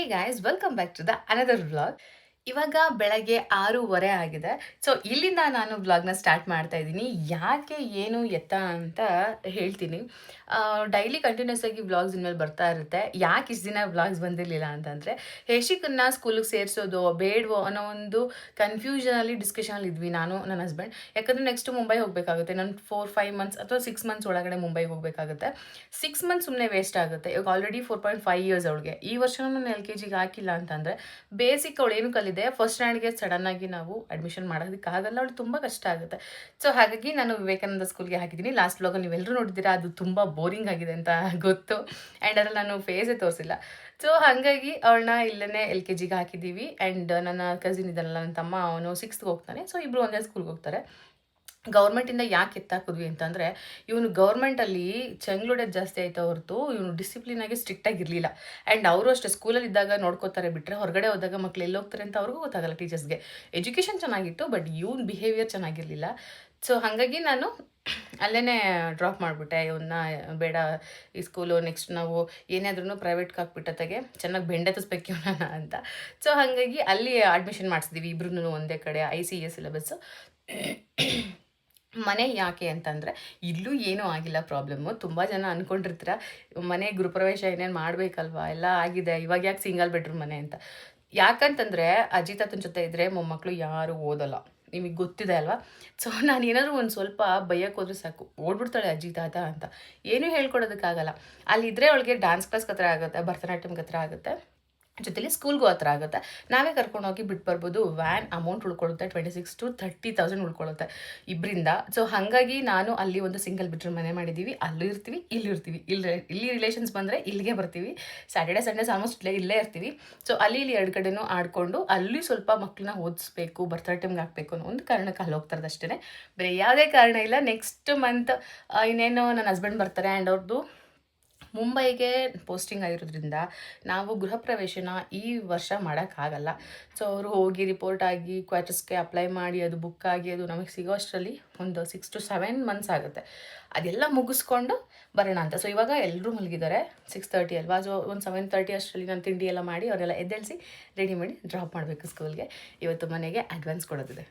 Hey guys, welcome back to the another vlog. ಇವಾಗ ಬೆಳಗ್ಗೆ ಆರೂವರೆ ಆಗಿದೆ. ಸೊ ಇಲ್ಲಿಂದ ನಾನು ಬ್ಲಾಗ್ನ ಸ್ಟಾರ್ಟ್ ಮಾಡ್ತಾ ಇದ್ದೀನಿ. ಯಾಕೆ ಏನು ಎತ್ತ ಅಂತ ಹೇಳ್ತೀನಿ. ಡೈಲಿ ಕಂಟಿನ್ಯೂಸ್ ಆಗಿ ಬ್ಲಾಗ್ಸ್ ಇನ್ಮೇಲೆ ಬರ್ತಾ ಇರುತ್ತೆ. ಯಾಕೆ ಇಷ್ಟು ದಿನ ಬ್ಲಾಗ್ಸ್ ಬಂದಿರಲಿಲ್ಲ ಅಂತಂದರೆ, ಹೇಶಿಕನ್ನ ಸ್ಕೂಲಿಗೆ ಸೇರಿಸೋದು, ಬೇಡವೋ ಅನ್ನೋ ಒಂದು ಕನ್ಫ್ಯೂಷನಲ್ಲಿ ಡಿಸ್ಕಷನಲ್ಲಿ ಇದ್ವಿ ನಾನು, ನನ್ನ ಹಸ್ಬೆಂಡ್ ಯಾಕಂದರೆ ನೆಕ್ಸ್ಟ್ ಮುಂಬೈ ಹೋಗಬೇಕಾಗುತ್ತೆ. ನಾನು ಫೋರ್ ಫೈವ್ ಮಂತ್ಸ್ ಅಥವಾ ಸಿಕ್ಸ್ ಮಂತ್ಸ್ ಒಳಗಡೆ ಮುಂಬೈಗೆ ಹೋಗಬೇಕಾಗುತ್ತೆ. ಸಿಕ್ಸ್ ಮಂತ್ಸ್ ಸುಮ್ಮನೆ ವೇಸ್ಟ್ ಆಗುತ್ತೆ. ಇವಾಗ already four point five years ಅವಳಿಗೆ. ಈ ವರ್ಷ ನಾನು ಎಲ್ ಕೆ ಜಿಗೆ ಹಾಕಿಲ್ಲ ಅಂತಂದರೆ ಬೇಸಿಕ್ ಅವಳು ಏನು ಕಲಿದೆ ಫಸ್ಟ್ ಸ್ಟ್ಯಾಂಡ್ಗೆ ಆಗಿ ನಾವು ಅಡ್ಮಿಷನ್ ಮಾಡೋದಕ್ಕಾಗಲ್ಲ ಅವಳು ತುಂಬ ಕಷ್ಟ ಆಗುತ್ತೆ. ಸೊ ಹಾಗಾಗಿ ನಾನು ವಿವೇಕಾನಂದ ಸ್ಕೂಲ್ಗೆ ಹಾಕಿದ್ದೀನಿ ಲಾಸ್ಟ್ ಬ್ಲಾಗ್ ನೀವೆಲ್ಲರೂ ನೋಡಿದ್ದೀರಾ? ಅದು ತುಂಬ ಬೋರಿಂಗ್ ಆಗಿದೆ ಅಂತ ಗೊತ್ತು. ಆ್ಯಂಡ್ ಅದ್ರಲ್ಲಿ ನಾನು ಫೇಸೇ ತೋರಿಸಿಲ್ಲ. ಸೊ ಹಾಗಾಗಿ ಅವಳನ್ನ ಇಲ್ಲೇ ಎಲ್ ಕೆ ಜಿಗೆ ಹಾಕಿದ್ದೀವಿ. ಆ್ಯಂಡ್ ನನ್ನ ಕಸಿನ್ ಇದ್ದಲ್ಲ ನನ್ನ ತಮ್ಮ, ಅವನು ಸಿಕ್ಸ್ತ್ಗೆ ಹೋಗ್ತಾನೆ. ಸೊ ಇಬ್ಬರು ಒಂದೇ ಸ್ಕೂಲ್ಗೆ ಹೋಗ್ತಾರೆ. ಗೌರ್ಮೆಂಟಿಂದ ಯಾಕೆ ಎತ್ತಾಕಿದ್ವಿ ಅಂತಂದರೆ, ಇವನು ಗೌರ್ಮೆಂಟಲ್ಲಿ ಚಂಗ್ಲುಡೆದ್ ಜಾಸ್ತಿ ಆಯ್ತಾ ಹೊರತು ಇವನು ಡಿಸಿಪ್ಲಿನಾಗಿ ಸ್ಟ್ರಿಕ್ಟಾಗಿ ಇರಲಿಲ್ಲ. ಆ್ಯಂಡ್ ಅವರು ಅಷ್ಟೇ ಸ್ಕೂಲಲ್ಲಿ ಇದ್ದಾಗ ನೋಡ್ಕೋತಾರೆ ಬಿಟ್ಟರೆ ಹೊರಗಡೆ ಹೋದಾಗ ಮಕ್ಳು ಎಲ್ಲಿ ಹೋಗ್ತಾರೆ ಅಂತ ಅವ್ರಿಗೂ ಗೊತ್ತಾಗಲ್ಲ ಟೀಚರ್ಸ್ಗೆ ಎಜುಕೇಷನ್ ಚೆನ್ನಾಗಿತ್ತು ಬಟ್ ಇವನ್ ಬಿಹೇವಿಯರ್ ಚೆನ್ನಾಗಿರಲಿಲ್ಲ. ಸೊ ಹಾಗಾಗಿ ನಾನು ಅಲ್ಲೇ ಡ್ರಾಪ್ ಮಾಡಿಬಿಟ್ಟೆ. ಇವನ್ನ ಬೇಡ, ಈ ಸ್ಕೂಲು ನೆಕ್ಸ್ಟ್ ನಾವು ಏನಾದ್ರೂ ಪ್ರೈವೇಟ್ಗೆ ಹಾಕ್ಬಿಟ್ಟತ್ತಾಗೆ ಚೆನ್ನಾಗಿ ಬೆಂಡೆ ತಸ್ಬೇಕು ಇವನ ಅಂತ. ಸೊ ಹಾಗಾಗಿ ಅಲ್ಲಿ ಅಡ್ಮಿಷನ್ ಮಾಡಿಸಿದ್ವಿ ಇಬ್ರು ಒಂದೇ ಕಡೆ ಐ ಸಿ ಎ ಸಿಲೆಬಸ್ಸು ಮನೆ ಯಾಕೆ ಅಂತಂದರೆ, ಇಲ್ಲೂ ಏನೂ ಆಗಿಲ್ಲ ಪ್ರಾಬ್ಲಮ್ಮು ತುಂಬ ಜನ ಅಂದ್ಕೊಂಡಿರ್ತೀರ ಮನೆ ಗೃಹಪ್ರವೇಶ ಏನೇನು ಮಾಡಬೇಕಲ್ವಾ? ಎಲ್ಲ ಆಗಿದೆ, ಇವಾಗ ಯಾಕೆ ಸಿಂಗಲ್ ಬೆಡ್ರೂಮ್ ಮನೆ ಅಂತ? ಯಾಕಂತಂದರೆ ಅಜ್ಜಿ ತಾತನ ಜೊತೆ ಇದ್ದರೆ ಮೊಮ್ಮಕ್ಕಳು ಯಾರು ಓದಲ್ಲ. ನಿಮಗೆ ಗೊತ್ತಿದೆ ಅಲ್ವಾ? ಸೊ ನಾನು ಏನಾದರೂ ಒಂದು ಸ್ವಲ್ಪ ಬೈಯಕ್ಕೆ ಹೋದ್ರೆ ಸಾಕು. ಓಡ್ಬಿಡ್ತಾಳೆ ಅಜ್ಜಿ ತಾತ ಅಂತ. ಏನೂ ಹೇಳ್ಕೊಡೋದಕ್ಕಾಗಲ್ಲ. ಅಲ್ಲಿದ್ದರೆ ಅವಳಿಗೆ ಡ್ಯಾನ್ಸ್ ಕ್ಲಾಸ್ ಹತ್ರ ಆಗುತ್ತೆ ಭರತನಾಟ್ಯಮ್ಗೆ ಹತ್ರ ಆಗುತ್ತೆ. ಜೊತೆಲಿ ಸ್ಕೂಲ್ಗೂ ಹತ್ರ ಆಗುತ್ತೆ. ನಾವೇ ಕರ್ಕೊಂಡೋಗಿ ಬಿಟ್ಟು ಬರ್ಬೋದು. Van amount ಉಳ್ಕೊಳ್ಳುತ್ತೆ. Twenty six to thirty thousand ಉಳ್ಕೊಳ್ಳುತ್ತೆ. ಇಬ್ಬರಿಂದ ಸೊ ಹಾಗಾಗಿ ನಾನು ಅಲ್ಲಿ ಒಂದು ಸಿಂಗಲ್ ಬೆಡ್ರೂಮ್ ಮನೆ ಮಾಡಿದ್ದೀವಿ ಅಲ್ಲೂ ಇರ್ತೀವಿ, ಇಲ್ಲೂ ಇರ್ತೀವಿ. ಇಲ್ಲಿ ಇಲ್ಲಿ ರಿಲೇಷನ್ಸ್ ಬಂದರೆ ಇಲ್ಲಿಗೆ ಬರ್ತೀವಿ. ಸ್ಯಾಟರ್ಡೆ ಸಂಡೇಸ್ ಆಲ್ಮೋಸ್ಟ್ ಇಲ್ಲೇ ಇಲ್ಲೇ ಇರ್ತೀವಿ. ಸೊ ಅಲ್ಲಿ, ಇಲ್ಲಿ ಎರಡು ಕಡೆನೂ ಆಡಿಕೊಂಡು, ಅಲ್ಲಿ ಸ್ವಲ್ಪ ಮಕ್ಕಳನ್ನ ಓದಿಸ್ಬೇಕು ಭರತನಾಟ್ಯಮ್ಗೆ ಹಾಕಬೇಕು ಅನ್ನೋ ಒಂದು ಕಾರಣಕ್ಕೆ ಅಲ್ಲಿ ಹೋಗ್ತಾರೆ ಅಷ್ಟೇ ಬೇರೆ ಯಾವುದೇ ಕಾರಣ ಇಲ್ಲ. ನೆಕ್ಸ್ಟ್ ಮಂತ್ ಇನ್ನೇನು ನನ್ನ ಹಸ್ಬೆಂಡ್ ಬರ್ತಾರೆ ಆ್ಯಂಡ್ ಅವ್ರದ್ದು ಮುಂಬೈಗೆ ಪೋಸ್ಟಿಂಗ್ ಆಗಿರೋದ್ರಿಂದ ನಾವು ಗೃಹ ಪ್ರವೇಶನ ಈ ವರ್ಷ ಮಾಡೋಕ್ಕಾಗಲ್ಲ. ಸೊ ಅವರು ಹೋಗಿ ರಿಪೋರ್ಟ್ ಆಗಿ ಕ್ವಾರ್ಟರ್ಸ್ಗೆ ಅಪ್ಲೈ ಮಾಡಿ, ಅದು ಬುಕ್ ಆಗಿ, ಅದು ನಮಗೆ ಸಿಗೋ ಅಷ್ಟರಲ್ಲಿ ಒಂದು ಸಿಕ್ಸ್ ಟು ಸೆವೆನ್ ಮಂತ್ಸ್ ಆಗುತ್ತೆ. ಅದೆಲ್ಲ ಮುಗಿಸ್ಕೊಂಡು ಬರೋಣ ಅಂತ. ಸೊ ಇವಾಗ ಎಲ್ಲರೂ ಮಲಗಿದ್ದಾರೆ ಸಿಕ್ಸ್ ತರ್ಟಿ ಅಲ್ವಾ? ಸೊ ಒಂದು ಸೆವೆನ್ ತರ್ಟಿ ಅಷ್ಟರಲ್ಲಿ ನಾನು ತಿಂಡಿ ಎಲ್ಲ ಮಾಡಿ, ಅವರೆಲ್ಲ ಎದ್ದೇಳಿಸಿ ರೆಡಿ ಮಾಡಿ ಡ್ರಾಪ್ ಮಾಡಬೇಕು ಸ್ಕೂಲ್ಗೆ ಇವತ್ತು ಮನೆಗೆ ಅಡ್ವಾನ್ಸ್ ಕೊಡೋದಿದೆ.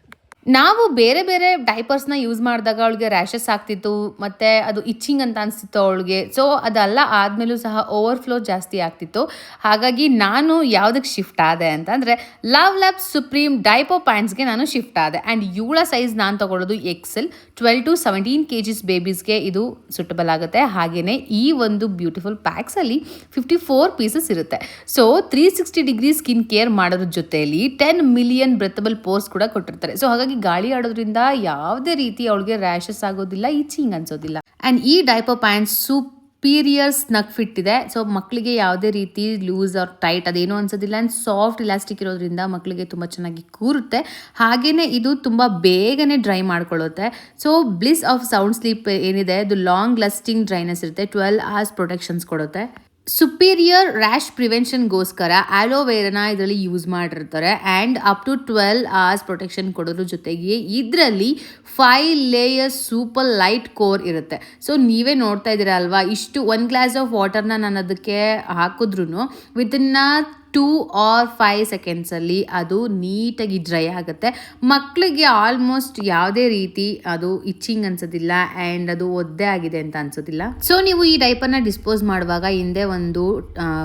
ನಾವು ಬೇರೆ ಬೇರೆ ಡೈಪರ್ಸ್ನ ಯೂಸ್ ಮಾಡಿದಾಗ ಅವಳಿಗೆ ರ್ಯಾಷಸ್ ಆಗ್ತಿತ್ತು, ಮತ್ತು ಅದು ಇಚ್ಚಿಂಗ್ ಅಂತ ಅನಿಸ್ತಿತ್ತು ಅವಳಿಗೆ. ಸೊ ಅದೆಲ್ಲ ಆದಮೇಲೂ ಸಹ ಓವರ್ಫ್ಲೋ ಜಾಸ್ತಿ ಆಗ್ತಿತ್ತು. ಹಾಗಾಗಿ ನಾನು ಯಾವುದಕ್ಕೆ ಶಿಫ್ಟ್ ಆದೆ ಅಂತಂದರೆ ಲವ್ ಲ್ಯಾಬ್ ಸುಪ್ರೀಂ ಡೈಪೋ ಪ್ಯಾಂಟ್ಸ್ಗೆ ನಾನು ಶಿಫ್ಟ್ ಆದೆ. ಆ್ಯಂಡ್ ಇವಳ ಸೈಜ್ ನಾನು ತೊಗೊಳ್ಳೋದು XL twelve to seventeen K Gs ಬೇಬೀಸ್ಗೆ ಇದು ಸುಟಬಲ್ ಆಗುತ್ತೆ. ಹಾಗೆಯೇ ಈ ಒಂದು ಬ್ಯೂಟಿಫುಲ್ ಪ್ಯಾಕ್ಸಲ್ಲಿ ಫಿಫ್ಟಿ ಫೋರ್ ಪೀಸಸ್ ಇರುತ್ತೆ. So three sixty degree skin care ಮಾಡೋದ್ರ ಜೊತೆಯಲ್ಲಿ ಟೆನ್ ಮಿಲಿಯನ್ ಬ್ರೆತಬಲ್ ಪೋರ್ಸ್ ಕೂಡ ಕೊಟ್ಟಿರ್ತಾರೆ. ಸೊ ಹಾಗಾಗಿ ಗಾಳಿ ಆಡೋದ್ರಿಂದ ಯಾವುದೇ ರೀತಿ ಅವಳಿಗೆ ರ್ಯಾಷಸ್ ಆಗೋದಿಲ್ಲ ಇಚಿಂಗ್ ಅನ್ಸೋದಿಲ್ಲ. ಆ್ಯಂಡ್ ಈ diaper pant superiors snug fit ಇದೆ. ಸೊ ಮಕ್ಕಳಿಗೆ ಯಾವುದೇ ರೀತಿ ಲೂಸ್ ಆರ್ ಟೈಟ್ ಅದೇನು ಅನ್ಸೋದಿಲ್ಲ. ಆ್ಯಂಡ್ ಸಾಫ್ಟ್ ಇಲಾಸ್ಟಿಕ್ ಇರೋದ್ರಿಂದ ಮಕ್ಕಳಿಗೆ ತುಂಬ ಚೆನ್ನಾಗಿ ಕೂರುತ್ತೆ. ಹಾಗೆಯೇ ಇದು ತುಂಬ ಬೇಗನೆ dry ಮಾಡ್ಕೊಳ್ಳುತ್ತೆ. So bliss of sound sleep ಏನಿದೆ? ಅದು ಲಾಂಗ್ ಲಸ್ಟಿಂಗ್ ಡ್ರೈನೆಸ್ ಇರುತ್ತೆ. ಟ್ವೆಲ್ ಅವರ್ಸ್ ಪ್ರೊಟೆಕ್ಷನ್ಸ್ ಕೊಡುತ್ತೆ. ಸುಪೀರಿಯರ್ ರ್ಯಾಶ್ ಪ್ರಿವೆನ್ಷನ್ಗೋಸ್ಕರ ಆಲೋವೇರನ ಇದರಲ್ಲಿ ಯೂಸ್ ಮಾಡಿರ್ತಾರೆ. And up to twelve hours protection ಕೊಡೋದ್ರ ಜೊತೆಗೆ ಇದರಲ್ಲಿ five layers super light core ಇರುತ್ತೆ. ಸೊ ನೀವೇ ನೋಡ್ತಾ ಇದ್ದೀರಾ ಅಲ್ವಾ? ಇಷ್ಟು ಒಂದು ಗ್ಲಾಸ್ ಆಫ್ ವಾಟರ್ನ ನಾನು ಅದಕ್ಕೆ ಹಾಕಿದ್ರು ವಿತಿನ್ನ ಟೂ ಆರ್ ಫೈವ್ ಸೆಕೆಂಡ್ಸಲ್ಲಿ ಅದು ನೀಟಾಗಿ ಡ್ರೈ ಆಗುತ್ತೆ. ಮಕ್ಕಳಿಗೆ ಆಲ್ಮೋಸ್ಟ್ ಯಾವುದೇ ರೀತಿ ಅದು ಇಚ್ಚಿಂಗ್ ಅನ್ಸೋದಿಲ್ಲ ಆ್ಯಂಡ್ ಅದು ಒದ್ದೆ ಆಗಿದೆ ಅಂತ ಅನ್ಸೋದಿಲ್ಲ. ಸೊ ನೀವು ಈ ಡೈಪರ್ನ ಡಿಸ್ಪೋಸ್ ಮಾಡುವಾಗ ಹಿಂದೆ ಒಂದು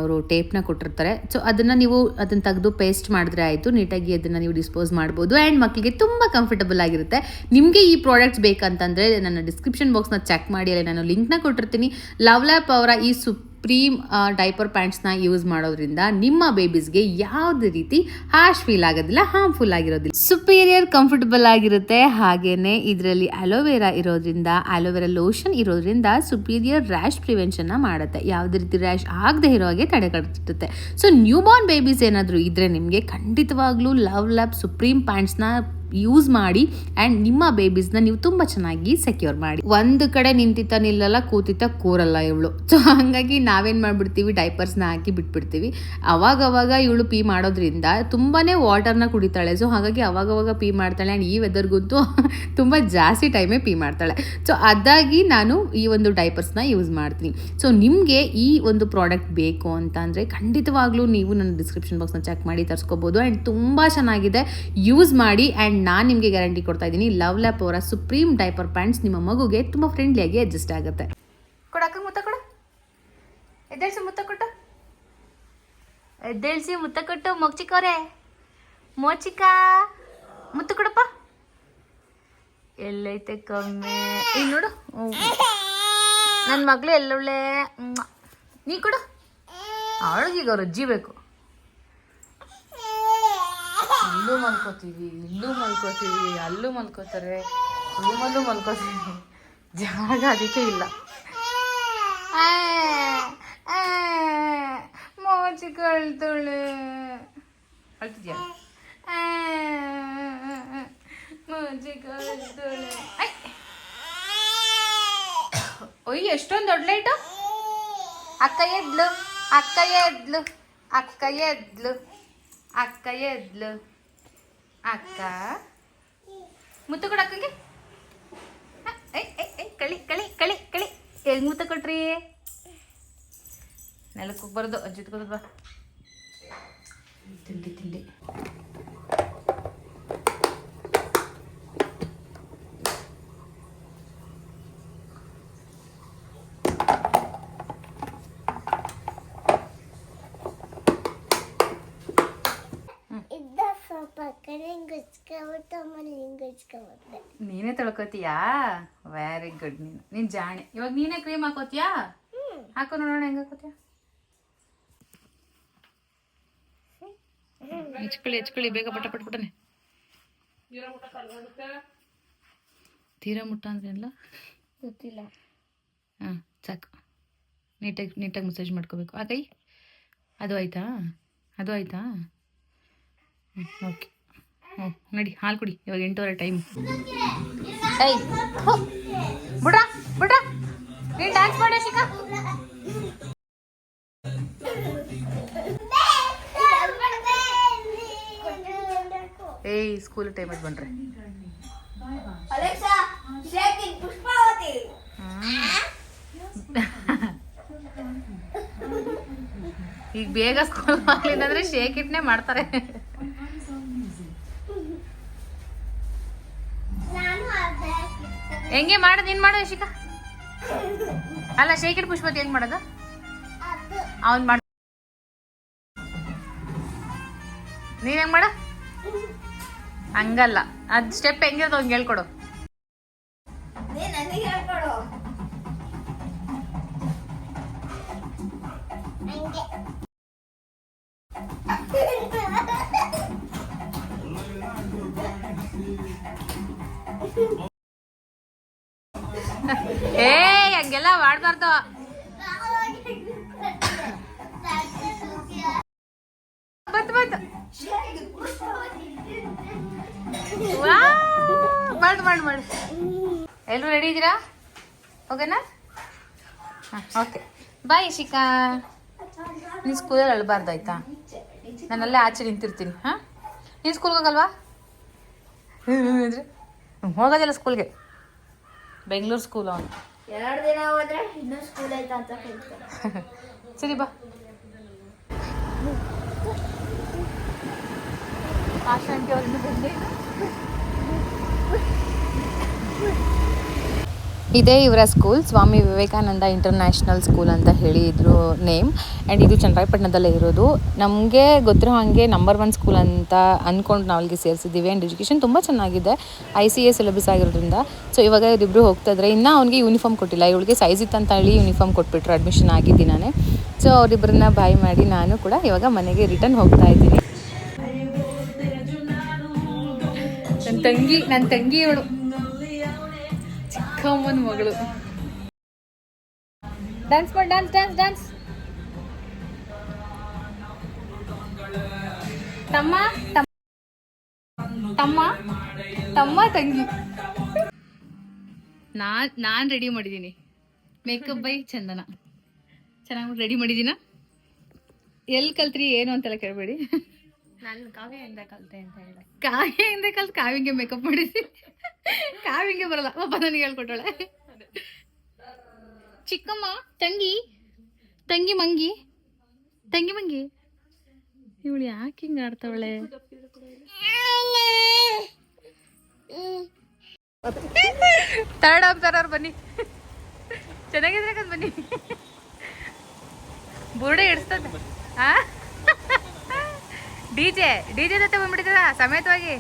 ಅವರು ಟೇಪ್ನ ಕೊಟ್ಟಿರ್ತಾರೆ. ಸೊ ಅದನ್ನು ನೀವು ಅದನ್ನು ತೆಗೆದು ಪೇಸ್ಟ್ ಮಾಡಿದ್ರೆ ಆಯಿತು. ನೀಟಾಗಿ ಅದನ್ನು ನೀವು ಡಿಸ್ಪೋಸ್ ಮಾಡ್ಬೋದು ಆ್ಯಂಡ್ ಮಕ್ಕಳಿಗೆ ತುಂಬ ಕಂಫರ್ಟಬಲ್ ಆಗಿರುತ್ತೆ. ನಿಮಗೆ ಈ ಪ್ರಾಡಕ್ಟ್ಸ್ ಬೇಕಂತಂದರೆ ನನ್ನ ಡಿಸ್ಕ್ರಿಪ್ಷನ್ ಬಾಕ್ಸ್ನ ಚೆಕ್ ಮಾಡಿ, ಅಲ್ಲಿ ನಾನು ಲಿಂಕ್ನ ಕೊಟ್ಟಿರ್ತೀನಿ. ಲವ್ ಲ್ಯಾಪ್ ಅವರ ಈ ಸುಪ್ರೀಮ್ ಡೈಪರ್ ಪ್ಯಾಂಟ್ಸ್ನ ಯೂಸ್ ಮಾಡೋದ್ರಿಂದ ನಿಮ್ಮ ಬೇಬೀಸ್ಗೆ ಯಾವುದೇ ರೀತಿ ಹಾಶ್ ಫೀಲ್ ಆಗೋದಿಲ್ಲ ಹಾರ್ಮ್ಫುಲ್ ಆಗಿರೋದಿಲ್ಲ. ಸುಪೀರಿಯರ್ ಕಂಫರ್ಟಬಲ್ ಆಗಿರುತ್ತೆ. ಹಾಗೇನೆ ಇದರಲ್ಲಿ ಅಲೋವೆರಾ ಇರೋದ್ರಿಂದ ಅಲೋವೆರಾ ಲೋಷನ್ ಇರೋದ್ರಿಂದ ಸುಪೀರಿಯರ್ ರ್ಯಾಶ್ ಪ್ರಿವೆನ್ಷನ್ನ ಮಾಡುತ್ತೆ. ಯಾವುದೇ ರೀತಿ ರ್ಯಾಶ್ ಆಗದೆ ಇರೋ ಹಾಗೆ ತಡೆಗಟ್ಟುತ್ತೆ ಸೊ ನ್ಯೂ ಬಾರ್ನ್ ಬೇಬೀಸ್ ಏನಾದರೂ ಇದ್ದರೆ ನಿಮಗೆ ಖಂಡಿತವಾಗ್ಲೂ ಲವ್ ಲ್ಯಾಬ್ ಸುಪ್ರೀಂ ಪ್ಯಾಂಟ್ಸ್ನ ಯೂಸ್ ಮಾಡಿ ಆ್ಯಂಡ್ ನಿಮ್ಮ ಬೇಬೀಸ್ನ ನೀವು ತುಂಬ ಚೆನ್ನಾಗಿ ಸೆಕ್ಯೂರ್ ಮಾಡಿ. ಒಂದು ಕಡೆ ನಿಂತಿತ್ತ ನಿಲ್ಲಲ್ಲ ಕೂತಿತ್ತ ಕೂರಲ್ಲ ಇವಳು. ಸೊ ಹಾಗಾಗಿ ನಾವೇನು ಮಾಡಿಬಿಡ್ತೀವಿ? ಡೈಪರ್ಸ್ನ ಹಾಕಿ ಬಿಟ್ಬಿಡ್ತೀವಿ. ಅವಾಗ ಅವಾಗ ಇವಳು ಪೀ ಮಾಡೋದ್ರಿಂದ ತುಂಬಾ ವಾಟರ್ನ ಕುಡಿತಾಳೆ. ಸೊ ಹಾಗಾಗಿ ಅವಾಗವಾಗ ಪೀ ಮಾಡ್ತಾಳೆ ಆ್ಯಂಡ್ ಈ ವೆದರ್ಗಂತೂ ತುಂಬ ಜಾಸ್ತಿ ಟೈಮೇ ಪೀ ಮಾಡ್ತಾಳೆ. ಸೊ ಅದಾಗಿ ನಾನು ಈ ಒಂದು ಡೈಪರ್ಸ್ನ ಯೂಸ್ ಮಾಡ್ತೀನಿ. ಸೊ ನಿಮಗೆ ಈ ಒಂದು ಪ್ರಾಡಕ್ಟ್ ಬೇಕು ಅಂತ ಅಂದರೆ ಖಂಡಿತವಾಗ್ಲೂ ನೀವು ನನ್ನ ಡಿಸ್ಕ್ರಿಪ್ಷನ್ ಬಾಕ್ಸ್ನ ಚೆಕ್ ಮಾಡಿ ತರಿಸ್ಕೋಬೋದು. ಆ್ಯಂಡ್ ತುಂಬ ಚೆನ್ನಾಗಿದೆ. ಯೂಸ್ ಮಾಡಿ ಆ್ಯಂಡ್ ನಾನು ನಿಮಗೆ ಗ್ಯಾರಂಟಿ ಕೊಡ್ತಾ ಇದ್ದೀನಿ ಲವ್ ಲ್ಯಾಪ್ ಅವರ ಸುಪ್ರೀಂ ಡೈಪರ್ ಪ್ಯಾಂಟ್ಸ್ ನಿಮ್ಮ ಮಗುಗೆ ತುಂಬ ಫ್ರೆಂಡ್ಲಿಯಾಗಿ ಅಡ್ಜಸ್ಟ್ ಆಗುತ್ತೆ. ಕೊಡಕ್ಕ ಮುತ್ತ ಕೊಡು. ಎದ್ದೇಳ್ಸಿ, ಮುತ್ತ ಕೊಟ್ಟು. ಎದ್ದೇಳ್ಸಿ, ಮುತ್ತ ಕೊಟ್ಟು ಮೊಗ್ಚಿಕ್ಕವ್ರೆ ಮೋಚಿಕ ಮುತ್ತ ಕೊಡಪ್ಪ. ಎಲ್ಲೈತೆ ಕಮ್ಮಿ. ಇಲ್ಲಿ ನೋಡು. ನನ್ನ ಮಗಳು ಎಲ್ಲೊಳ್ಳೆ ನೀ ಕೊಡು. ಅವಳಿಗೀಗ ಅವ್ರ ಅಜ್ಜಿ ಬೇಕು. ಇಲ್ಲೂ ಮಲ್ಕೋತೀವಿ ಇಲ್ಲೂ ಮಲ್ಕೋತೀವಿ ಅಲ್ಲೂ ಮಲ್ಕೋತಾರೆ ರೂಮಲ್ಲೂ ಮಲ್ಕೋತೀವಿ. ಜಾಗ ಅದಕ್ಕೆ ಇಲ್ಲ. ಮೋಚಿ ಕಳ್ತಾಳೆ ಅಳ್ತಿದ್ಯಾ? ಮೋಚಿ ಕಳ್ತಾಳೆ ಒಯ್ ಎಷ್ಟೊಂದು ದೊಡ್ಡ ಲೈಟು. ಅಕ್ಕ ಎದ್ಲು ಅಕ್ಕ ಎದ್ಲು ಅಕ್ಕ ಎದ್ಲು ಅಕ್ಕ ಎದ್ಲು. ಅಕ್ಕ. ಮುತ್ತು ಕೊಡು ಅಕ್ಕಂಗೆ. ಕಳಿ ಕಳಿ ಕಳಿ ಕಳಿ. ಹೆಂಗೆ ಮುತ್ತು ಕೊಟ್ರಿ? ನೆಲಕ್ಕೆ ಹೋಗ್ಬಾರ್ದು ಅಜ್ಜಿತ್ ಬಾ. ತಿಂಡಿ ತಿಂಡಿ ಇದ್ದ ಸ್ವಲ್ಪ ಕಡೆ ಗುಚ್ಕೊಬಿಟ್ಟು ಆಮೇಲೆ ಹಿಂಗೆ ಗುಚ್ಕೊಬಿಟ್ಟೆ ನೀನೇ ತೊಳ್ಕೊತೀಯಾ? ವೆರಿ ಗುಡ್ ನೀನು. ನೀನ್ ಜಾಣೆ. ಇವಾಗ ನೀನೇ ಕ್ರೀಮ್ ಹಾಕೋತೀಯಾ? ಹಾಕೋ ನೋಡೋಣ ಹೆಂಗ ಹಾಕೋತಿಯ? ಹೆಚ್ಕೊಳ್ಳಿ ಹೆಚ್ಕೊಳ್ಳಿ ಬೇಗ ಪಟ ಪಟ ಪಟನೆ. ತೀರಾ ಮುಟ್ಟ ಅಂದ್ರೆ ಇಲ್ಲ ಗೊತ್ತಿಲ್ಲ. ಹಾಂ ಸಾಕು. ನೀಟಾಗಿ ನೀಟಾಗಿ ಮಸಾಜ್ ಮಾಡ್ಕೋಬೇಕು. ಆ ಕೈ? ಅದು ಆಯ್ತಾ? ಅದು ಆಯ್ತಾ? ಹ್ಞೂ ಓಕೆ. ಹ್ಞೂ ನಡಿ ಹಾಲು ಕುಡಿ ಇವಾಗ ಎಂಟೂವರೆ ಟೈಮ್ ಏಯ್ ಹೋ ಬಿಡ್ರ ಬಿಡ್ರ. ನೀನು ಡ್ಯಾನ್ಸ್ ಮಾಡಿ ಶಿಖಾ. ಏಯ್ ಸ್ಕೂಲ್ ಟೈಮಲ್ಲಿ ಪುಷ್ಪಾವತಿ. ಈಗ ಬೇಗ ಸ್ಕೂಲ್ ಮಕ್ಳಿಂದ ಅಂದ್ರೆ ಶೇಕ್ ಇಟ್ನೇ ಮಾಡ್ತಾರೆ. ಹೆಂಗೆ ಮಾಡೋದು ನೀನು ಮಾಡು ಶಿಖಾ ಅಲ್ಲ, ಶೇಖರ್ ಪುಷ್ಪತಿ ಹೆಂಗ್ ಮಾಡೋದು? ಅವನ್ ಅವ್ನ್ ಮಾಡ. ನೀನ್ ಹೆಂಗ್ ಮಾಡ? ಹಂಗಲ್ಲ. ಅದ್ ಸ್ಟೆಪ್ ಹೆಂಗಿರೋದು ಹಂಗೆ ಹೇಳ್ಕೊಡು. ಹಂಗೆಲ್ಲ ಮಾಡ್ಬಾರ್ದು ಬಂತು ಬಂತು. ಮಾಡಿ ಮಾಡಿ ಮಾಡಿ. ಎಲ್ಲರೂ ರೆಡಿ ಇದ್ದೀರಾ? ಓಕೆನಾ ಹಾಂ ಓಕೆ ಬಾಯ್ ಶಿಕಾ ನೀನು ಸ್ಕೂಲಲ್ಲಿ ಅಳಬಾರ್ದು, ಆಯ್ತಾ? ನಾನಲ್ಲೇ ಆಚೆ ನಿಂತಿರ್ತೀನಿ, ಹಾಂ? ನೀನು ಸ್ಕೂಲ್ಗೆ ಹೋಗಲ್ವಾ? ಹೋಗೋದಿಲ್ಲ ಸ್ಕೂಲ್ಗೆ ಬೆಂಗಳೂರು ಸ್ಕೂಲ್ ಅವನು. ಎರಡು ದಿನ ಹೋದ್ರೆ ಇನ್ನೂ ಸ್ಕೂಲ್ ಐತಾ ಅಂತ ಹೇಳ್ತಾರೆ ಸರಿ ಬಾ ಆಶಾ ಆಂಟಿ ಅವ್ರು ಇನ್ನೂ ಬಂದೇ ಇಲ್ಲ. ಇದೇ ಇವರ school, Swami Vivekananda international school ಅಂತ ಹೇಳಿ ಇದ್ರು ನೇಮ್. ಆ್ಯಂಡ್ ಇದು ಚನ್ನರಾಯಪಟ್ಟಣದಲ್ಲೇ ಇರೋದು. ನಮಗೆ ಗೊತ್ತಿರೋ ಹಾಗೆ ನಂಬರ್ ಒನ್ ಸ್ಕೂಲ್ ಅಂತ ಅಂದ್ಕೊಂಡು ನಾವು ಅಲ್ಲಿಗೆ ಸೇರಿಸಿದ್ದೀವಿ. ಆ್ಯಂಡ್ ಎಜುಕೇಷನ್ ತುಂಬ ಚೆನ್ನಾಗಿದೆ. ಐ ಸಿ ಎ ಸಿಲೆಬಸ್ ಆಗಿರೋದ್ರಿಂದ. ಸೊ ಇವಾಗ ಇವರಿಬ್ಬರು ಹೋಗ್ತಾ ಇನ್ನೂ ಅವ್ನಿಗೆ ಯೂನಿಫಾರ್ಮ್ ಕೊಟ್ಟಿಲ್ಲ. ಇವಳಿಗೆ ಸೈಜ್ ಇತ್ತಂತ ಹೇಳಿ ಯೂನಿಫಾರ್ಮ್ ಕೊಟ್ಬಿಟ್ರು ಅಡ್ಮಿಷನ್ ಆಗಿದ್ದೀನಾನೆ. ನಾನೇ ಸೊ ಅವರಿಬ್ಬರನ್ನ ಬಾಯ್ ಮಾಡಿ ನಾನು ಕೂಡ ಇವಾಗ ಮನೆಗೆ ರಿಟರ್ನ್ ಹೋಗ್ತಾ ಇದ್ದೀನಿ. ನನ್ನ ತಂಗಿ ನನ್ನ ತಂಗಿ ಇವಳು ಚಿಕ್ಕಮ್ಮನ ಮಗಳು. ಡ್ಯಾನ್ಸ್ ಮಾಡಿ ಡ್ಯಾನ್ಸ್ ಡ್ಯಾನ್ಸ್ ಡ್ಯಾನ್ಸ್ ತಮ್ಮ ತಮ್ಮ ತಮ್ಮ ತಂಗಿ. ನಾನ್ ನಾನ್ ರೆಡಿ ಮಾಡಿದ್ದೀನಿ ಮೇಕಪ್ ಬೈ ಚಂದನ. ಚೆನ್ನಾಗಿ ರೆಡಿ ಮಾಡಿದ್ದೀನ ಎಲ್ಲಿ ಕಲ್ತ್ರಿ, ಏನು ಅಂತೆಲ್ಲ ಕೇಳಬೇಡಿ. ನಾನು ಕಾವ್ಯದಿಂದ ಅಂತ ಕಲ್ತ್ ಕಾವ್ಯಂಗೆ ಮೇಕಪ್ ಮಾಡಿದ್ದೀನಿ ಕಾವ್ಯಂಗೆ ಬರಲ್ಲ, ಪಾಪ ನನಗೆ ಹೇಳ್ಕೊಟ್ಟಳೆ ಚಿಕ್ಕಮ್ಮ, ತಂಗಿ ತಂಗಿ ಮಂಗಿ ತಂಗಿ ಮಂಗಿ. ಇವಳು ಯಾಕೆ ಹಿಂಗೆ ಆಡ್ತಾವಳೆ? ತರ್ಡ್ ಆಗ್ತಾರ ಬನ್ನಿ. ಚೆನ್ನಾಗಿದ್ರೆ ಬನ್ನಿ. ಬುರುಡೆ ಇಡ್ಸ್ತದೆ ಆ? ಡಿ ಜೆ ಡಿ ಜೆ ಜೊತೆ ಬಂದ್ಬಿಟ್ಟಿದ್ದೀರಾ? ಸಮೇತವಾಗಿ.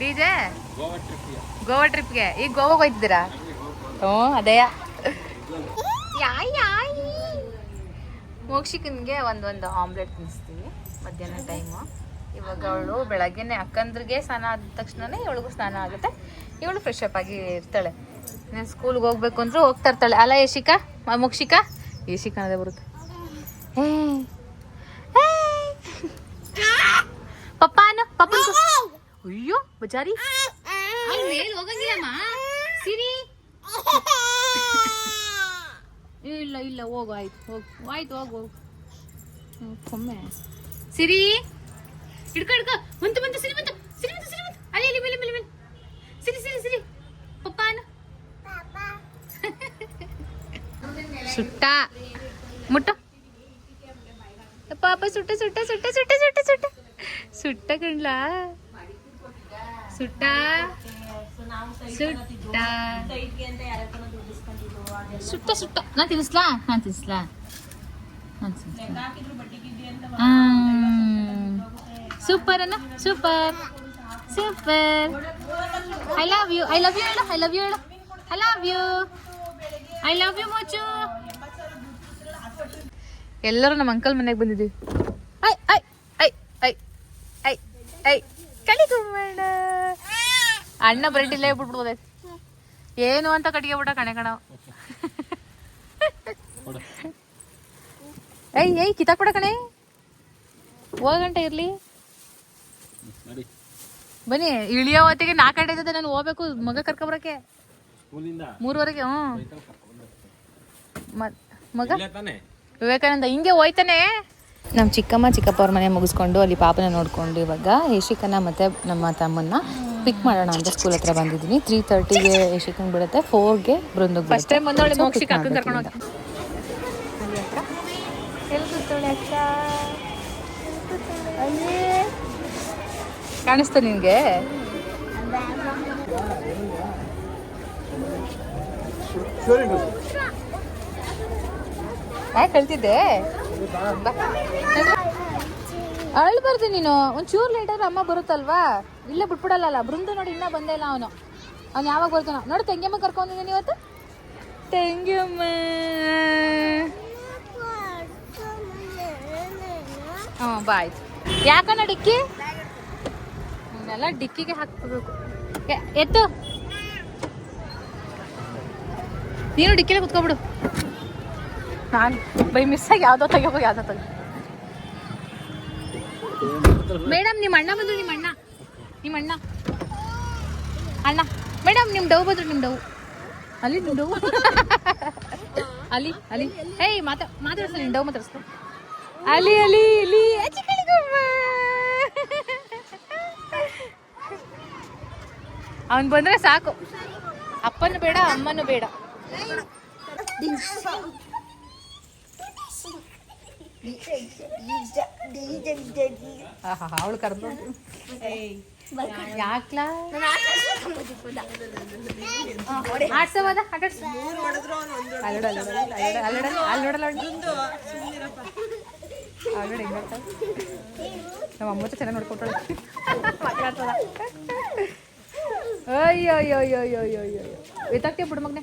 ಡಿ ಜೆ ಗೋವಾ ಟ್ರಿಪ್ಗೆ. ಈಗ ಗೋವಾಗ ಹೋಯ್ತಿದ್ದೀರಾ? ಹ್ಞೂ ಅದೇ. ಯಾಯ್ ಯಾಯ್. ಮೋಕ್ಷಿಕನ್ಗೆ ಒಂದೊಂದು ಆಮ್ಲೆಟ್ ತಿನ್ನಿಸ್ತೀವಿ ಮಧ್ಯಾಹ್ನ ಟೈಮು. ಇವಾಗ ಅವಳು ಬೆಳಗ್ಗೆನೆ ಅಕ್ಕಂದ್ರಿಗೆ ಸ್ನಾನ ಆದ ತಕ್ಷಣನೇ ಇವಳಿಗೂ ಸ್ನಾನ ಆಗುತ್ತೆ. ಇವಳು ಫ್ರೆಶ್ ಅಪ್ ಆಗಿ ಇರ್ತಾಳೆ. ನೀನು ಸ್ಕೂಲ್ಗೆ ಹೋಗ್ಬೇಕು ಅಂದ್ರೂ ಹೋಗ್ತಾ ಇರ್ತಾಳೆ. ಅಲ್ಲ ಯಶಿಕಾ ಮುಕ್ಷಿಕಾ ಮೋಕ್ಷಿಕಾ? ಯಶಿಕಾ ಅನ್ನೋದೇ ಬರುತ್ತೆ. ಏ ಪಪ್ಪಾನು ಪಪ್ಪನ್ ಅಯ್ಯೋ ಬಜಾರಿ. ಅಲ್ಲಿ ಮೇಲ್ ಹೋಗಂಗಿಲ್ಲಮ್ಮ. ಸಿರಿ. ಇಲ್ಲ ಇಲ್ಲ ಹೋಗು ಆಯ್ತು ಹೋಗು ಆಯ್ತು ಹೋಗು. ಹೋಗು ಒಮ್ಮೆ. ಸಿರಿ. ಹಿಡ್ಕೊ ಹಿಡ್ಕೊ. ಬಂತು ಬಂತು ಸಿರಿ ಬಂತು ಸಿರಿ ಬಂತು ಸಿರಿ ಬಂತು. ಅಲ್ಲಿ ಇಲ್ಲಿ ಮೇಲೆ ಮೇಲೆ ಮೇಲೆ. ಸಿರಿ ಸಿರಿ ಸಿರಿ. ಪಪ್ಪಾನು ಸುಟ್ಟ. ಮುಟ್ಟು. ಪಾಪ ಸುಟ್ಟ ಸುಟ್ಟ ಸುಟ್ಟ ಸುಟ್ಟ ಸುಟ್ಟ ಸುಟ್ಟ. ಸುಟ್ಟ ಕಣ್ಲ? ಸುಟ್ಟ? ಸುಟ್ಟ. ಸುಟ್ಟ ಸುಟ್ಟ. ನಾ ತಿನ್ನಿಸ್ಲಾ ನಾ ತಿನ್ನಿಸ್ಲಾ ನಾನ್ ತಿನ್ನಿಸ್ಲಾ ಸೂಪರ್ ಅನ್ನ super. Super. I love you I love you ಹೇಳು ಐ ಲವ್ ಯು ಹೇಳು. I love you I love you ಮೋಚು. ಎಲ್ಲರೂ ನಮ್ಮ ಅಂಕಲ್ ಮನೆಗೆ ಬಂದಿದ್ದೀವಿ. ಐ ಐ ಐ ಐ ಐ ಐ. ಅಣ್ಣ ಬರಟಿಲ್ಲೇ ಬಿಟ್ಬಿಡ್ಬೋದೈತೆ ಏನು ಅಂತ ಕಟ್ಗೆ ಬಿಟ್ಟ ಕಣೆ ಕಣ. ಏಯ್ ಏಯ್ ಬಿಡ ಕಣೆ. ಹೋಗ ಗಂಟೆ ಇರ್ಲಿ. ಬನ್ನಿ ಇಳಿಯೋ ಹೊತ್ತಿಗೆ ನಾಲ್ಕು ಗಂಟೆ ಇದ್ದದೆ ನಾನು ಹೋಗ್ಬೇಕು ಮಗ ಕರ್ಕೊಬರಕ್ಕೆ. ಮೂರುವರೆಗೆ ಹ್ಞೂ ಮಗ? ವಿವೇಕಾನಂದ ಹಿಂಗೆ ಹೋಯ್ತಾನೆ. ನಮ್ಮ ಚಿಕ್ಕಮ್ಮ ಚಿಕ್ಕಪ್ಪ ಅವ್ರ ಮನೆ ಮುಗಿಸ್ಕೊಂಡು ಅಲ್ಲಿ ಪಾಪನ ನೋಡಿಕೊಂಡು ಇವಾಗ ಯಶಿಕನ ಮತ್ತು ನಮ್ಮ ತಮ್ಮನ್ನ ಪಿಕ್ ಮಾಡೋಣ ಅಂತ ಸ್ಕೂಲ್ ಹತ್ರ ಬಂದಿದ್ದೀನಿ. ತ್ರೀ ತರ್ಟಿಗೆ ಯಶಿಕನ್ ಬಿಡುತ್ತೆ ಫೋರ್ಗೆ ಬೃಂದಕ್ಕೆ ಫಸ್ಟ್ ಟೈಮ್ ಬಂದವಳೆ ಮೋಕ್ಷಿಕ ಅಕ್ಕ ಕರ್ಕೊಂಡು ಹೋಗಿ ಎಲ್ಲಿ ಕೂತ್ಕೊಳ್ಳಿ ಅಕ್ಕ ಅಲ್ಲಿ ಕಾಣಿಸ್ತಾ ನಿನ್ಗೆ ಯಾಕೆ ಹೇಳ್ತಿದ್ದೆ ಅಳ್ಬಾರ್ದು ನೀನು. ಒಂಚೂರು ಆದ್ರೆ ಅಮ್ಮ ಬರುತ್ತಲ್ವಾ? ಇಲ್ಲೇ ಬಿಟ್ಬಿಡಲ್ಲ ಬೃಂದ ನೋಡಿ ಇನ್ನೂ ಬಂದೇ ಇಲ್ಲ ಅವನು. ಅವ್ನು ಯಾವಾಗ ಬರ್ತಾನ. ನೋಡು ತೆಂಗಮ್ಮ ಕರ್ಕೊಂಡಿದ್ದೀನಿ ಇವತ್ತು. ತೆಂಗಿಯಮ್ಮ. ಹ್ಞೂ ಬಾಯ್ ಯಾಕಣ್ಣ ಡಿಕ್ಕಿ? ಅವನ್ನೆಲ್ಲ ಡಿಕ್ಕಿಗೆ ಹಾಕ್ಬೇಕು. ಎತ್ತು. ನೀನು ಡಿಕ್ಕಿಲೆ ಕುತ್ಕೊಬಿಡು. ನಾನು ಬೈ ಮಿಸ್ ಆಗಿ ಯಾವುದೋ ತೆಗಿಬೇಕು, ಯಾವುದೋ ತೆಗಿ ಮೇಡಮ್ ನಿಮ್ಮ ಅಣ್ಣ ಬಂದ್ರು ನಿಮ್ಮ ಅಣ್ಣ. ನಿಮ್ಮ ಅಣ್ಣ. ಅಣ್ಣ, ಮೇಡಮ್ ನಿಮ್ಮ ಡವ್ ಬಂದ್ರು ನಿಮ್ಮ ಡವ್ ಅಲ್ಲಿ ನಿಮ್ಮ ಡವ್ ಅಲ್ಲಿ ಅಲ್ಲಿ. ಏಯ್, ಮಾತಾ, ಮಾತಾಡ್ಸು ನಿಮ್ಮ ಡವ್ ಮಾತಾಡ್ಸ್ಕೊ ಅಲ್ಲಿ ಅಲ್ಲಿ, ಇಲ್ಲಿ. ಅವನ್ ಬಂದ್ರೆ ಸಾಕು. ಅಪ್ಪನು ಬೇಡ, ಅಮ್ಮನು ಬೇಡ. ಅವಳು ಕರ್ದು ಯಾಕ್ಲಾ? ಆಡ್ತಾಳೆ? ನಮ್ಮ ಅಮ್ಮ ಚೆನ್ನಾಗಿ ಅಯ್ಯೋ ಅಯ್ಯೋ ಅಯ್ಯೋ ಅಯ್ಯೋ ಅಯ್ಯೋ ಅಯ್ಯೋ. ಎತ್ತಾಕ್ತೀಯ ಬಿಡು ಮಗನೆ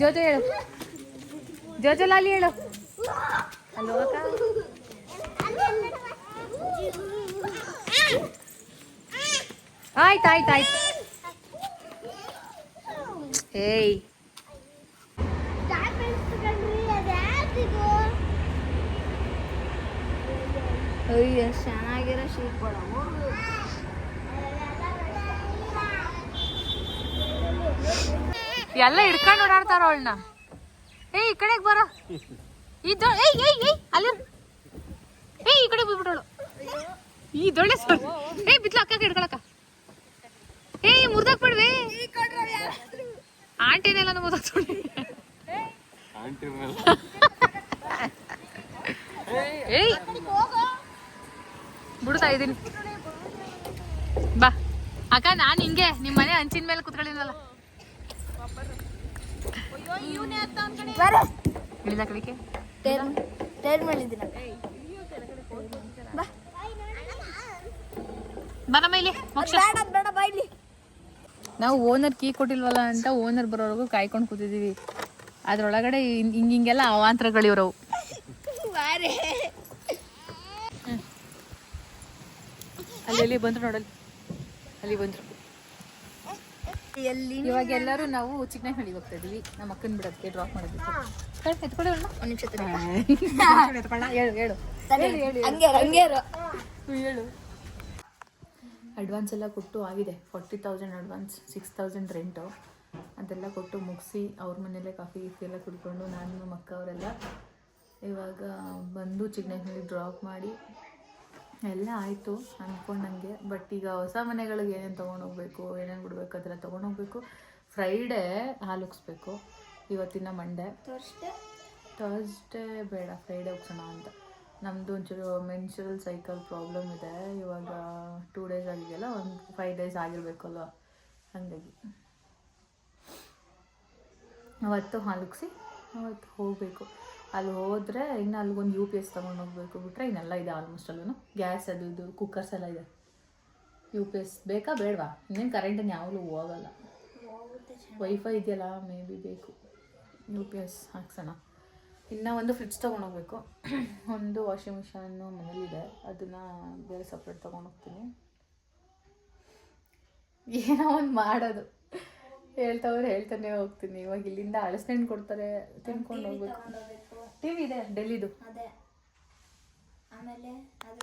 ಜೋಜೋ ಹೇಳು. ಜೋಜೋ ಲಾಲಿ ಹೇಳು. ಅಲ್ಲೋ ಅಕ್ಕ ಆಯ್ತು ಆಯ್ತು ಆಯ್ತು. ಏಯ್. ಅಯ್ಯೋ, ಚೆನ್ನಾಗಿರೋ ಶೀಟ್ ಕೊಡ. ಎಲ್ಲ ಹಿಡ್ಕೊಂಡು ಓಡಾಡ್ತಾರ ಅವಳನ್ನ? ಏಯ್ ಈ ಕಡೆಗೆ ಬರ. ಈ ದೊ ಏಯ್ ಏಯ್ ಏಯ್ ಅಲ್ಲಿ. ಏಯ್ ಈ ಕಡೆ ಬಿಟ್ಬಿಟ್ಟಳು ಈ ದೊಳ್ಳೆ ಸರ್ ಏಯ್ ಬಿತ್ಲ ಅಕ್ಕ ಹಿಡ್ಕೊಳಕ ಏಯ್ ಮುರ್ದಾಕ್ ಬಿಡ್ವಿ. ಆಂಟಿನೆಲ್ಲ ಮುರ್ದಾಕ್ ಏಯ್. ಬಿಡ್ತಾ ಇದೀನಿ ಬಾ. ಅಕ್ಕ ನಾನು ಹಿಂಗೆ ನಿಮ್ಮ ಮನೆ ಹಂಚಿನ ಮೇಲೆ ಕುತ್ಕೊಂಡಿದ್ನಲ್ಲ. ನಾವು ಓನರ್ ಕೀ ಕೊಟ್ಟಿಲ್ವಲ್ಲ ಅಂತ ಓನರ್ ಬರೋವರೆಗೂ ಕಾಯ್ಕೊಂಡು ಕೂತಿದೀವಿ. ಅದ್ರೊಳಗಡೆ ಹಿಂಗ ಹಿಂಗ್ ಹಿಂಗೆಲ್ಲ ಅವಾಂತರಗಳಿವ್ರವು ಬಾರೆ. ಅಲ್ಲಿ ಬಂದ್ರು ನೋಡಲ್ಲಿ. ಅಲ್ಲಿ ಬಂದ್ರು. ಇವಾಗ ಎಲ್ಲರೂ ನಾವು ಚಿಕ್ಕನಹಳ್ಳಿ ಹೋಗ್ತಾ ಇದೀವಿ. ನಮ್ಮ ಅಕ್ಕನ ಬಿಡೋದಕ್ಕೆ ಡ್ರಾಪ್ ಮಾಡೋದಕ್ಕೆ. ಎತ್ಕೊಳ್ಳಿ ಅವ್ಳನ್ನ. ಒಂದು ನಿಮಿಷ ಎತ್ಕೊಳ್ಳ? ಹೇಳು ಹೇಳು. ಹಂಗೆ ಹಂಗೇರು ಹೇಳು. ಅಡ್ವಾನ್ಸ್ ಎಲ್ಲ ಕೊಟ್ಟು ಆಗಿದೆ. Forty thousand advance six thousand rent ಅದೆಲ್ಲ ಕೊಟ್ಟು ಮುಗಿಸಿ ಅವ್ರ ಮನೆಯಲ್ಲೇ ಕಾಫಿ ಗೀಫಿ ಎಲ್ಲ ಕುಡ್ಕೊಂಡು ನಾನು ನಮ್ಮ ಅಕ್ಕ ಅವರೆಲ್ಲ ಇವಾಗ ಬಂದು ಚಿಕ್ಕನಹಳ್ಳಿ ಡ್ರಾಪ್ ಮಾಡಿ ಎಲ್ಲ ಆಯಿತು ಅಂದ್ಕೊಂಡಂಗೆ ಬಟ್ ಈಗ ಹೊಸ ಮನೆಗಳಿಗೆ ಏನೇನು ತೊಗೊಂಡೋಗ್ಬೇಕು ಏನೇನು ಬಿಡಬೇಕು ಅದೆಲ್ಲ ತೊಗೊಂಡೋಗ್ಬೇಕು. ಫ್ರೈಡೇ ಹಾಲು ಉಗಿಸ್ಬೇಕು ಇವತ್ತಿನ ಮಂಡೇ ಥರ್ಸ್ಡೇ ಥರ್ಸ್ಡೇ ಬೇಡ ಫ್ರೈಡೇ ಹೋಗ್ಸೋಣ ಅಂತ. ನಮ್ಮದು ಒಂಚೂರು ಮೆನ್ಸುರಲ್ ಸೈಕಲ್ ಪ್ರಾಬ್ಲಮ್ ಇದೆ. ಇವಾಗ ಟೂ ಡೇಸ್ ಆಗಿದೆಯಲ್ಲ ಒಂದು ಫೈವ್ ಡೇಸ್ ಆಗಿರಬೇಕಲ್ವ? ಹಾಗಾಗಿ. ಅವತ್ತು ಹಾಲುಗ್ಸಿ ಅವತ್ತು ಹೋಗಬೇಕು. ಅಲ್ಲಿ ಹೋದರೆ ಇನ್ನು ಅಲ್ಲಿಗೊಂದು ಯು ಪಿ ಎಸ್ ತೊಗೊಂಡು ಹೋಗ್ಬೇಕು ಬಿಟ್ರೆ ಇನ್ನೆಲ್ಲ ಇದೆ ಆಲ್ಮೋಸ್ಟ್ ಅಲ್ಲೂ ಗ್ಯಾಸ್ ಅದು ಇದು ಕುಕ್ಕರ್ಸ್ ಎಲ್ಲ ಇದೆ. ಯು ಪಿ ಎಸ್ ಬೇಕಾ ಬೇಡವಾ? ಇನ್ನೇನು ಕರೆಂಟನ್ನು ಯಾವಾಗಲೂ ಹೋಗಲ್ಲ. ವೈಫೈ ಇದೆಯಲ್ಲ ಮೇ ಬಿ ಬೇಕು. ಯು ಪಿ ಎಸ್ ಹಾಕ್ಸೋಣ. ಇನ್ನು ಒಂದು ಫ್ರಿಡ್ಜ್ ತೊಗೊಂಡೋಗ್ಬೇಕು ಒಂದು ವಾಷಿಂಗ್ ಮಿಷನ್ನು ಮನೇಲಿದೆ ಅದನ್ನು ಬೇರೆ ಸಪ್ರೇಟ್ ತೊಗೊಂಡೋಗ್ತೀನಿ ಏನೋ ಒಂದು ಮಾಡೋದು. ಹೇಳ್ತವ್ರು ಹೇಳ್ತಾನೆ ಹೋಗ್ತೀನಿ. ಇವಾಗ ಇಲ್ಲಿಂದ ಹಳಸೆಹಣ್ಣು ಕೊಡ್ತಾರೆ ತಿನ್ಕೊಂಡು ಹೋಗ್ಬೇಕು. ಟಿ ವಿ ಇದೆ ಡೆಲ್ಲಿದು. ಅದೇ. ಆಮೇಲೆ ಅದು